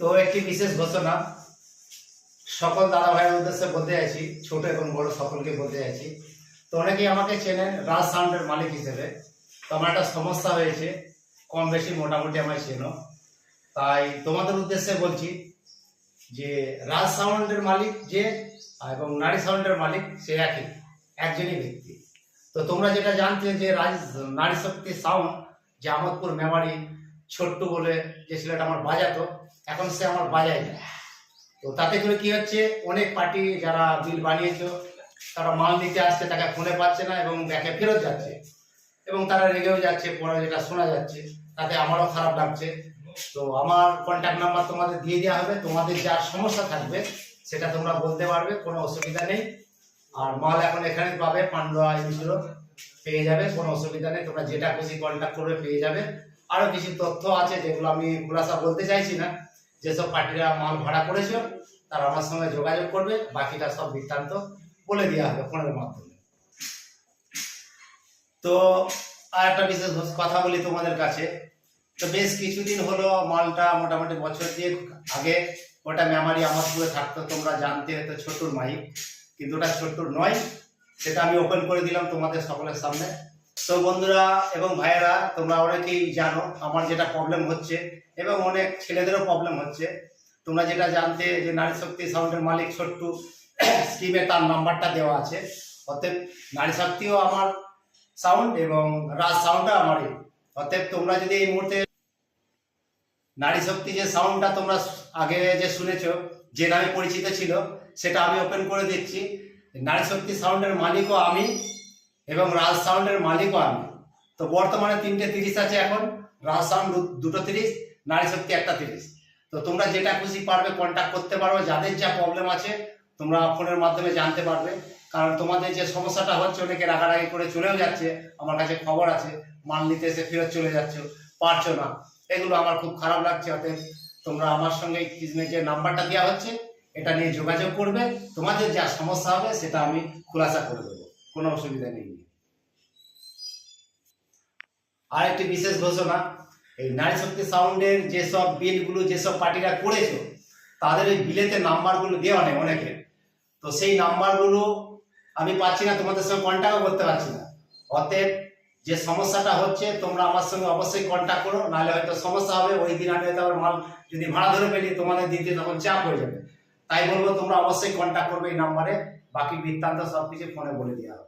তো একটি বিশেষ ঘোষণা। সকল দাদা ভাইয়ের উদ্দেশ্যে বলতে আছি ছোট এবং বড় সকলকে বলতে আছি তো অনেকেই আমাকে চেনেন রাজ সাউন্ডের মালিক হিসেবে। তো আমার একটা সমস্যা হয়েছে, কম বেশি মোটামুটি আমায় চেনো। তাই তোমাদের উদ্দেশ্যে বলছি যে রাজ সাউন্ডের মালিক যে এবং নারী সাউন্ডের মালিক সে একই, একজনই ব্যক্তি। তো তোমরা যেটা জানতে যে রাজ, নারী শক্তি সাউন্ড যে আমোদপুর মেমারি ছোট্টু বলে যে ছেলেটা আমার বাজাতো এখন সে আমার বাজায় না তো তাতে করে কি হচ্ছে, অনেক পার্টি যারা বিল বানিয়েছো, তারা মাল নিতে আসছে, তাকে ফোনে পাচ্ছে না এবং ব্যাকে ফেরত যাচ্ছে। এবং তারা রেগেও যাচ্ছে, পরে যেটা শোনা যাচ্ছে, তাতে আমারও খারাপ লাগছে। তো আমার কন্ট্যাক্ট নাম্বার তোমাদের দিয়ে দেওয়া হবে, তোমাদের যা সমস্যা থাকবে, সেটা তোমরা বলতে পারবে, কোনো অসুবিধা নেই। আর মাল এখন এখানে পাবে, পান্ডুয়া ইউজুরো পেয়ে যাবে, কোনো অসুবিধা নেই, তোমরা যেটা খুশি কন্ট্যাক্ট করবে, পেয়ে যাবে। আরও কিছু তথ্য আছে যেগুলো আমি খুলাসা বলতে চাইছি না যেসব পার্টিরা মাল ভাড়া করেছ তারা আমার সঙ্গে যোগাযোগ করবে, বাকিটা সব বৃত্তান্ত বলে দেওয়া হবে ফোনের মাধ্যমে। তো আর একটা বিশেষ কথা বলি তোমাদের কাছে। তো বেশ কিছুদিন হলো মালটা মোটামুটি বছর দিয়ে আগে ওটা মেমারি আমার পুরে থাকতো, তোমরা জানতে হতো ছোট্টুর মাইক, কিন্তু ওটা ছোট্টুর নয়, সেটা আমি ওপেন করে দিলাম তোমাদের সকলের সামনে। তো বন্ধুরা এবং ভাইয়েরা, তোমরা অনেকেই জানো আমার যেটা প্রবলেম হচ্ছে এবং অনেক ছেলেদেরও প্রবলেম হচ্ছে। তোমরা যেটা জানতে যে নারী শক্তি সাউন্ডের মালিক ছোট্টু স্কিমে তার নাম্বারটা দেওয়া আছে। অতএব নারী শক্তিও আমার সাউন্ড এবং রাজ সাউন্ডও আমারই। অতএব তোমরা যদি এই মুহূর্তে নারী শক্তি যে সাউন্ডটা তোমরা আগে যে শুনেছো, যে নামে পরিচিত ছিল, সেটা আমি ওপেন করে দিচ্ছি। নারী শক্তি সাউন্ডের মালিকও আমি। এবং রাজ সাউন্ডের মালিকও আমি। তো বর্তমানে তিনটে তিরিশ আছে এখন। রাজ সাউন্ড দুটো তিরিশ, নারী শক্তি একটা তিরিশ। তো তোমরা যেটা খুশি পারবে কন্ট্যাক্ট করতে পারবে যাদের যা প্রবলেম আছে, তোমরা ফোনের মাধ্যমে জানতে পারবে। কারণ তোমাদের যে সমস্যাটা হচ্ছে, অনেকে রাগারাগি করে চলেও যাচ্ছে। আমার কাছে খবর আছে মাল নিতে এসে ফেরত চলে যাচ্ছে, পারছ না। এগুলো আমার খুব খারাপ লাগছে, অতএব তোমরা আমার সঙ্গে যে নাম্বারটা দেওয়া হচ্ছে, এটা নিয়ে যোগাযোগ করবে। তোমাদের যা সমস্যা হবে, সেটা আমি খুলাসা করে দেবো। কোনো অসুবিধা নেই। আর একটি বিশেষ ঘোষণা, এই নারী শক্তি সাউন্ডের যেসব বিলগুলো, যেসব পার্টিরা করেছ, তাদের ওই বিলেতে নাম্বারগুলো দেওয়া নেই অনেকে তো সেই নাম্বারগুলো আমি পাচ্ছি না, তোমাদের সঙ্গে কন্ট্যাক্টও করতে পারছি না। অতএব যে সমস্যাটা হচ্ছে, তোমরা আমার সঙ্গে অবশ্যই কন্ট্যাক্ট করো, নাহলে হয়তো সমস্যা হবে, ওই দিন আমি হয়তো আবার মাল যদি ভাড়া ধরে পেলি তোমাদের দিতে তখন চাপ হয়ে যাবে। তাই বলব, তোমরা অবশ্যই কন্ট্যাক্ট করবে এই নাম্বারে, বাকি বৃত্তান্ত সব কিছু ফোনে বলে দেওয়া হবে।